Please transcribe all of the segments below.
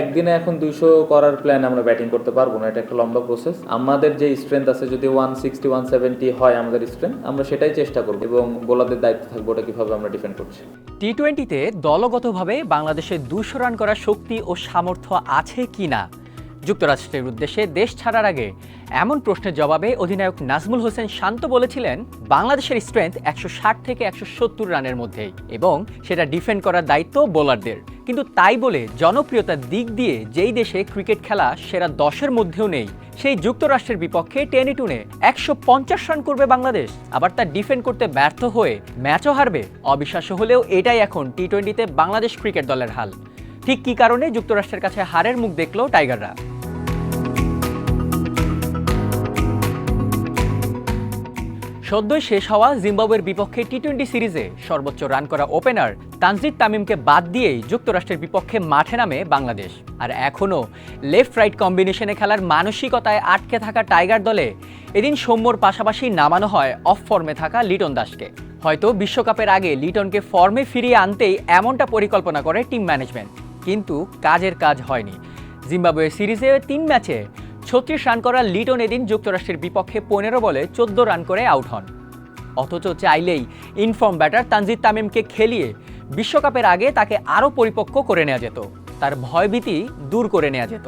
একদিনে এখন দুইশো করার প্ল্যান আমরা ব্যাটিং করতে পারব না, এটা একটা লম্বা প্রসেস আমাদের যে স্ট্রেংথ আছে, যদি ওয়ান সিক্সটি ওয়ান সেভেন্টি হয় আমাদের স্ট্রেংথ আমরা সেটাই চেষ্টা করব এবং বোলারদের দায়িত্ব থাকব ওটা কীভাবে আমরা ডিফেন্ড করছি। টি টোয়েন্টিতে দলগতভাবে বাংলাদেশের দুশো রান করার শক্তি ও সামর্থ্য আছে কি না? যুক্তরাষ্ট্রের উদ্দেশ্যে দেশ ছাড়ার আগে এমন প্রশ্নের জবাবে অধিনায়ক নাজমুল হোসেন শান্ত বলেছিলেন, বাংলাদেশের স্ট্রেংথ একশো ষাট থেকে একশো সত্তর রানের মধ্যেই এবং সেটা ডিফেন্ড করার দায়িত্ব বোলারদের কিন্তু তাই বলে জনপ্রিয়তার দিক দিয়ে যেই দেশে ক্রিকেট খেলা সেরা দশের মধ্যেও নেই, সেই যুক্তরাষ্ট্রের বিপক্ষে টেনে টুনে একশো পঞ্চাশ রান করবে বাংলাদেশ। আবার তা ডিফেন্ড করতে ব্যর্থ হয়ে ম্যাচও হারবে। অবিশ্বাস্য হলেও এটাই এখন টি টোয়েন্টিতে বাংলাদেশ ক্রিকেট দলের হাল। ঠিক কী কারণে যুক্তরাষ্ট্রের কাছে হারের মুখ দেখল টাইগাররা? সদ্যই শেষ হওয়া জিম্বাবুয়ের বিপক্ষে টি টোয়েন্টি সিরিজে সর্বোচ্চ রান করা ওপেনার তানজিদ তামিমকে বাদ দিয়েই যুক্তরাষ্ট্রের বিপক্ষে মাঠে নামে বাংলাদেশ। আর এখনও লেফট রাইট কম্বিনেশনে খেলার মানসিকতায় আটকে থাকা টাইগার দলে এদিন সৌম্যর পাশাপাশি নামানো হয় অফ ফর্মে থাকা লিটন দাসকে। হয়তো বিশ্বকাপের আগে লিটনকে ফর্মে ফিরিয়ে আনতেই এমনটা পরিকল্পনা করে টিম ম্যানেজমেন্ট। কিন্তু কাজের কাজ হয়নি। জিম্বাবুয়ে সিরিজে তিন ম্যাচে ছত্রিশ রান করা লিটন এদিন যুক্তরাষ্ট্রের বিপক্ষে পনেরো বলে চোদ্দ রান করে আউট হন। অথচ চাইলেই ইনফর্ম ব্যাটার তানজিদ তামিমকে খেলিয়ে বিশ্বকাপের আগে তাকে আরও পরিপক্ক করে নেওয়া যেত। তার ভয়ভীতি দূর করে নেওয়া যেত।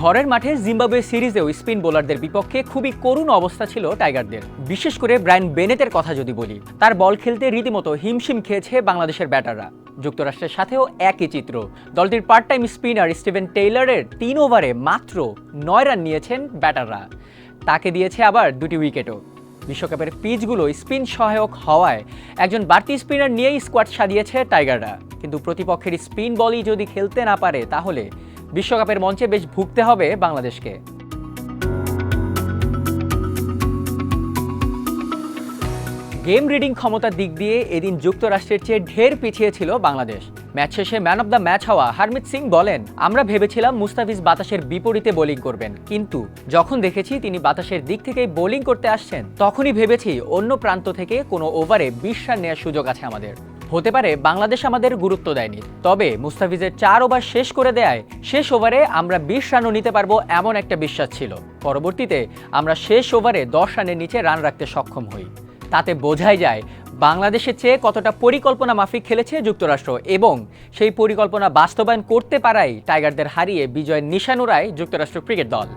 ঘরের মাঠে জিম্বাবুয়ে সিরিজেও স্পিন বোলারদের বিপক্ষে খুবই করুণ অবস্থা ছিল টাইগারদের। বিশেষ করে ব্রায়ান বেনেতের কথা যদি বলি, তার বল খেলতে রীতিমতো হিমশিম খেয়েছে বাংলাদেশের ব্যাটাররা। যুক্তরাষ্ট্রের সাথেও একই চিত্র। দলটির পার্ট টাইম স্পিনার স্টিভেন টেইলরের তিন ওভারে মাত্র নয় রান নিয়েছেন ব্যাটাররা। তাকে দিয়েছে আবার দুটি উইকেটও। বিশ্বকাপের পিচগুলো স্পিন সহায়ক হওয়ায় একজন বাড়তি স্পিনার নিয়েই স্কোয়াড সাজিয়েছে টাইগাররা। কিন্তু প্রতিপক্ষের স্পিন বলই যদি খেলতে না পারে, তাহলে বিশ্বকাপের মঞ্চে বেশ ভুগতে হবে বাংলাদেশকে। গেম রিডিং ক্ষমতার দিক দিয়ে এদিন যুক্তরাষ্ট্রের চেয়ে ঢের পিছিয়ে ছিল বাংলাদেশ। ম্যাচ শেষে ম্যান অব দ্য ম্যাচ হওয়া হারমিত সিং বলেন, আমরা ভেবেছিলাম মুস্তাফিজ বাতাসের বিপরীতে বোলিং করবেন। কিন্তু যখন দেখেছি তিনি বাতাসের দিক থেকেই বোলিং করতে আসছেন, তখনই ভেবেছি অন্য প্রান্ত থেকে কোনো ওভারে বিশ রান নেওয়ার সুযোগ আছে আমাদের। হতে পারে বাংলাদেশ আমাদের গুরুত্ব দেয়নি। তবে মুস্তাফিজের চার ওভার শেষ করে দেয় শেষ ওভারে আমরা বিশ রানও নিতে পারব এমন একটা বিশ্বাস ছিল। পরবর্তীতে আমরা শেষ ওভারে দশ রানের নিচে রান রাখতে সক্ষম হই। তাতে বোঝাই যায় বাংলাদেশের চেয়ে কতটা পরিকল্পনা মাফিক খেলেছে যুক্তরাষ্ট্র এবং সেই পরিকল্পনা বাস্তবায়ন করতে পারাই টাইগারদের হারিয়ে বিজয়ের নিশানুরায় যুক্তরাষ্ট্র ক্রিকেট দল।